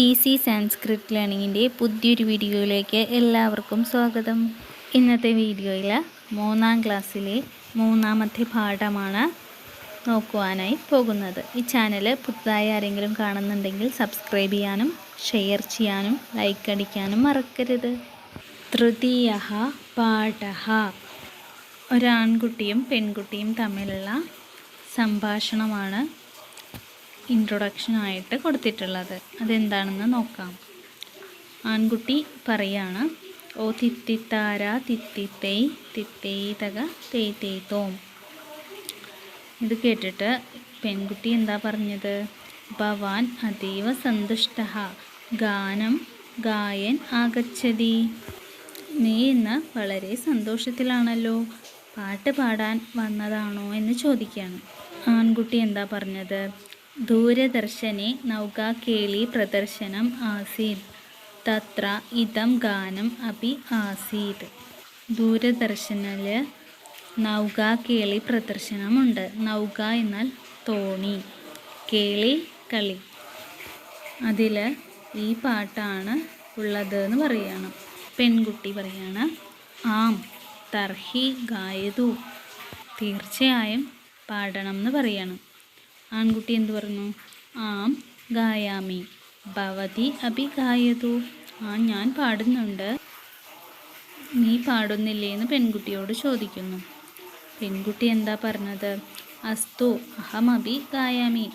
Easy Sanskrit ലേണിങ്ങിന്റെ പുതിയൊരു വീഡിയോയിലേക്ക് എല്ലാവർക്കും സ്വാഗതം. ഇന്നത്തെ വീഡിയോയിൽ മൂന്നാം ക്ലാസ്സിലെ മൂന്നാമത്തെ പാഠമാണ് നോക്കുവാനായി പോകുന്നത്. ഈ ചാനൽ പുതുതായി ആരെങ്കിലും കാണുന്നുണ്ടെങ്കിൽ സബ്സ്ക്രൈബ് ചെയ്യാനും ഷെയർ ചെയ്യാനും ലൈക്ക് അടിക്കാനും മറക്കരുത്. തൃതീയ പാഠ ഒരാൺകുട്ടിയും പെൺകുട്ടിയും തമ്മിലുള്ള സംഭാഷണമാണ് ഇൻട്രൊഡക്ഷനായിട്ട് കൊടുത്തിട്ടുള്ളത്. അതെന്താണെന്ന് നോക്കാം. ആൺകുട്ടി പറയാണ് ഓ തിത്തിത്താര തിത്തിത്തൈ തിത്തേതക തേയ് തേയ് തോം ഇത് കേട്ടിട്ട് പെൺകുട്ടി എന്താ പറഞ്ഞത്? ഭവാൻ അതീവ സന്തുഷ്ട ഗാനം ഗായൻ ആഗച്ഛതി. നീ ഇന്ന് വളരെ സന്തോഷത്തിലാണല്ലോ പാട്ട് പാടാൻ വന്നതാണോ? എന്ന് ചോദിക്കുകയാണ്. ആൺകുട്ടി എന്താ പറഞ്ഞത്? ദൂരദർശനെ നൗകാകേളി പ്രദർശനം ആസീത്. തത്ര ഇതം ഗാനം അപി ആസീത്. ദൂരദർശനിൽ നൗകാകേളി പ്രദർശനമുണ്ട്. നൗക എന്നാൽ തോണി കേളി കളി. അതിൽ ഈ പാട്ടാണ് ഉള്ളത് എന്ന് പറയണം. പെൺകുട്ടി പറയാണ് ആം തർഹി ഗായതു. തീർച്ചയായും പാടണം എന്ന് പറയണം. ആൺകുട്ടി എന്ത് പറഞ്ഞു ആം ഗായാമി. ഭവതി അഭി ഗായതു. ആ ഞാൻ പാടുന്നുണ്ട്. നീ പാടുന്നില്ലേ എന്ന് പെൺകുട്ടിയോട് ചോദിക്കുന്നു. പെൺകുട്ടി എന്താ പറഞ്ഞത്? അസ്തു അഹം അഭി ഗായാമി.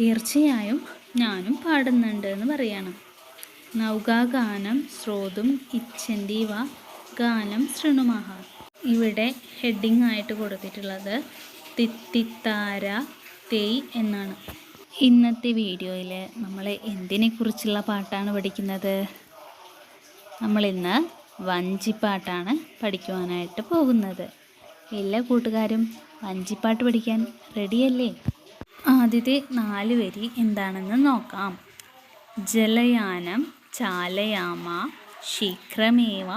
തീർച്ചയായും ഞാനും പാടുന്നുണ്ട് എന്ന് പറയണം. നൗകാഗാനം ശ്രോതും ഇച്ഛന്തി വ ഗാനം ശൃണുമഹ. ഇവിടെ ഹെഡിങ് ആയിട്ട് കൊടുത്തിട്ടുള്ളത് തിത്തിത്താര തേയ് എന്നാണ്. ഇന്നത്തെ വീഡിയോയിൽ നമ്മൾ എന്തിനെക്കുറിച്ചുള്ള പാട്ടാണ് പഠിക്കുന്നത്? നമ്മളിന്ന് വഞ്ചിപ്പാട്ടാണ് പഠിക്കുവാനായിട്ട് പോകുന്നത്. എല്ലാ കൂട്ടുകാരും വഞ്ചിപ്പാട്ട് പഠിക്കാൻ റെഡിയല്ലേ? ആദ്യത്തെ നാല് വരി എന്താണെന്ന് നോക്കാം. ജലയാനം ചാലയാമ ശീഘ്രമേവ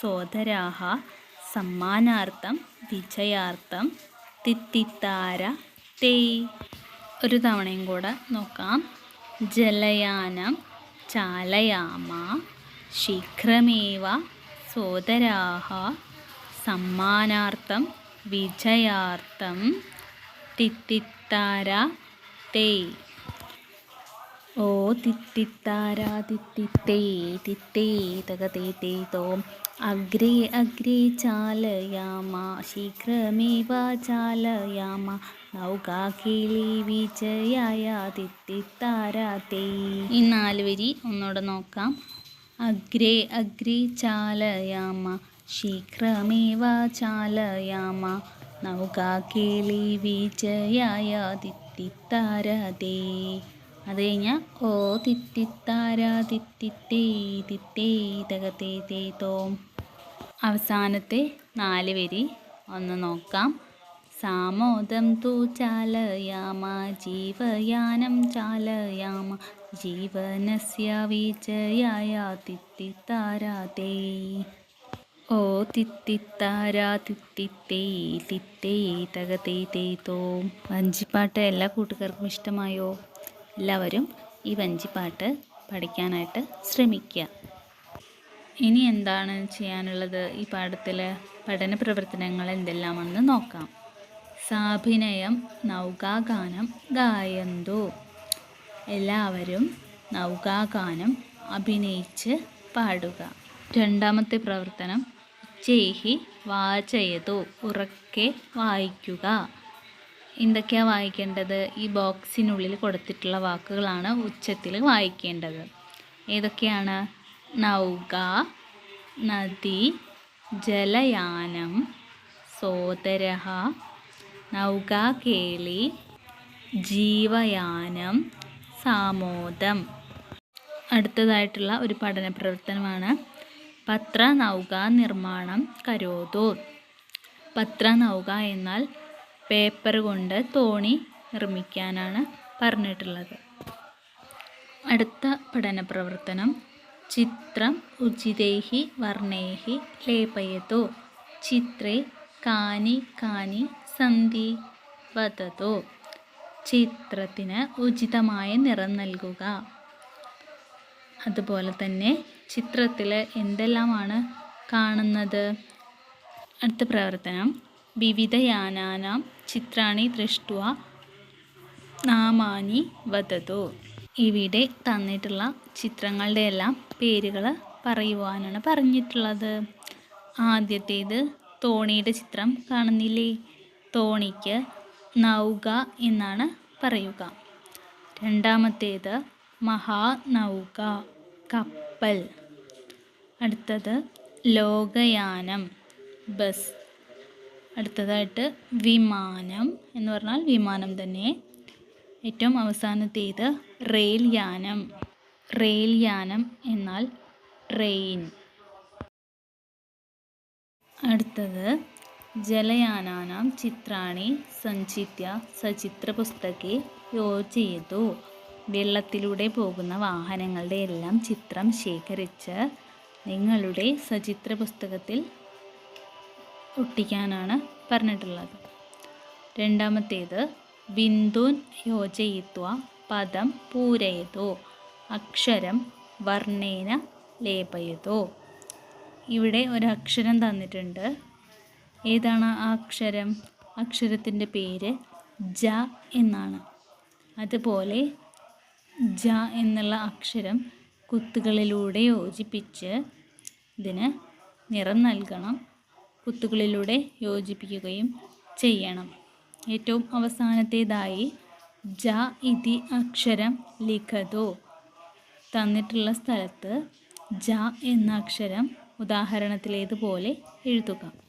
സോദരാഹ സമ്മാനാർത്ഥം വിജയാർത്ഥം തിത്തിത്താര. തേയ്. ഒരു തവണയും കൂടെ നോക്കാം. ജലയാനം ചാലയാമ ശീഘ്രമേവ സോദരാഹ സമ്മാനാർത്ഥം വിജയാർത്ഥം തിത്തിത്താര തേയ്. ഓ തിത്തിത്താരാ തിത്തിത്തേ തിത്തേ തക തേ. തേ അഗ്രേ അഗ്രേ ചാലയാമ ശീഘ്രമേവ ചാലയാമ. നൗകാകിളി വിജയായ തിത്തിത്താരാ തേ ഈ നാല് വരി ഒന്നുകൂടെ നോക്കാം. അഗ്രേ അഗ്രേ ചാലയാമ ശീഘ്രമേവ ചാലയാമ. നൗകാകിളി വിജയായ തിത്തിത്താരാ തേ അത് കഴിഞ്ഞാൽ ഓ തിത്തിത്താര തിത്തിത്തേ തിത്തേ തകത്തേ തേ തോം. അവസാനത്തെ നാല് വരി ഒന്ന് നോക്കാം. സാമോദം തൂ ചാലയാമ ജീവയാനം ചാലയാമ ജീവനസ്യ വിജയായ തിത്തിത്താരാ തേ. ഓ തിത്തിത്താരാ തിത്തിത്തേ തിത്തേ തകത്തേ തേ തോം. വഞ്ചിപ്പാട്ട് എല്ലാ കൂട്ടുകാർക്കും ഇഷ്ടമായോ? എല്ലാവരും ഈ വഞ്ചിപ്പാട്ട് പഠിക്കാനായിട്ട് ശ്രമിക്കുക. ഇനി എന്താണ് ചെയ്യാനുള്ളത്? ഈ പാഠത്തിൽ പഠന പ്രവർത്തനങ്ങൾ എന്തെല്ലാമെന്ന് നോക്കാം. സാഭിനയം നൗകാഗാനം ഗായന്തു. എല്ലാവരും നൗകാഗാനം അഭിനയിച്ച് പാടുക. രണ്ടാമത്തെ പ്രവർത്തനം ചേഹി വാചയതു ഉറക്കെ വായിക്കുക. എന്തൊക്കെയാണ് വായിക്കേണ്ടത്? ഈ ബോക്സിനുള്ളിൽ കൊടുത്തിട്ടുള്ള വാക്കുകളാണ് ഉച്ചത്തിൽ വായിക്കേണ്ടത്. ഏതൊക്കെയാണ്? നൗക നദി ജലയാനം സോദര നൗകാകേളി ജീവയാനം സാമോദം. അടുത്തതായിട്ടുള്ള ഒരു പഠന പ്രവർത്തനമാണ് പത്ര നൗക നിർമ്മാണം കരോതോ പത്ര നൗക എന്നാൽ പേപ്പർ കൊണ്ട് തോണി നിർമ്മിക്കാനാണ് പറഞ്ഞിട്ടുള്ളത്. അടുത്ത പഠന പ്രവർത്തനം ചിത്രം ഉചിതേഹി വർണൈഹി ലേപയതോ. ചിത്രേ കാനി കാനി സന്ധി വതതോ. ചിത്രത്തിന് ഉചിതമായ നിറം നൽകുക. അതുപോലെ തന്നെ ചിത്രത്തിൽ എന്തെല്ലാമാണ് കാണുന്നത്? അടുത്ത പ്രവർത്തനം. വിവിധയാനാനാം ചിത്രാണി ദൃഷ്ടുവ നാമാനി വതതോ ഇവിടെ തന്നിട്ടുള്ള ചിത്രങ്ങളുടെ എല്ലാം പേരുകൾ പറയുവാനാണ് പറഞ്ഞിട്ടുള്ളത്. ആദ്യത്തേത് തോണിയുടെ ചിത്രം കാണുന്നില്ലേ? തോണിക്ക് നൗക എന്നാണ് പറയുക. രണ്ടാമത്തേത് മഹാനൗക കപ്പൽ. അടുത്തത് ലോകയാനം ബസ്. അടുത്തതായിട്ട് വിമാനം എന്ന് പറഞ്ഞാൽ വിമാനം തന്നെ. ഏറ്റവും അവസാനത്തേത് റെയിൽ യാനം റെയിൽ യാനം എന്നാൽ ട്രെയിൻ. അടുത്തത് ജലയാനാനാം ചിത്രാണി സഞ്ചിത്യ സചിത്ര പുസ്തകെ യോജയതു വെള്ളത്തിലൂടെ പോകുന്ന വാഹനങ്ങളുടെ എല്ലാം ചിത്രം ശേഖരിച്ച് നിങ്ങളുടെ സചിത്ര പുസ്തകത്തിൽ ഒട്ടിക്കാനാണ് പറഞ്ഞിട്ടുള്ളത്. രണ്ടാമത്തേത് ബിന്ദുൻ യോജയിത്വ പദം പൂരയതോ അക്ഷരം വർണേന ലേപയതോ. ഇവിടെ ഒരു അക്ഷരം തന്നിട്ടുണ്ട്. ഏതാണ് ആ അക്ഷരം? അക്ഷരത്തിന്റെ പേര് ജ എന്നാണ്. അതുപോലെ ജ എന്നുള്ള അക്ഷരം കുത്തുകളിലൂടെ യോജിപ്പിച്ച് ഇതിന് നിറം നൽകണം. കുത്തുകളിലൂടെ യോജിപ്പിക്കുകയും ചെയ്യണം. ഏറ്റവും അവസാനത്തേതായി ജ ഇതി അക്ഷരം ലിഖതോ. തന്നിട്ടുള്ള സ്ഥലത്ത് ജ എന്ന അക്ഷരം ഉദാഹരണത്തിലേതുപോലെ എഴുതുക.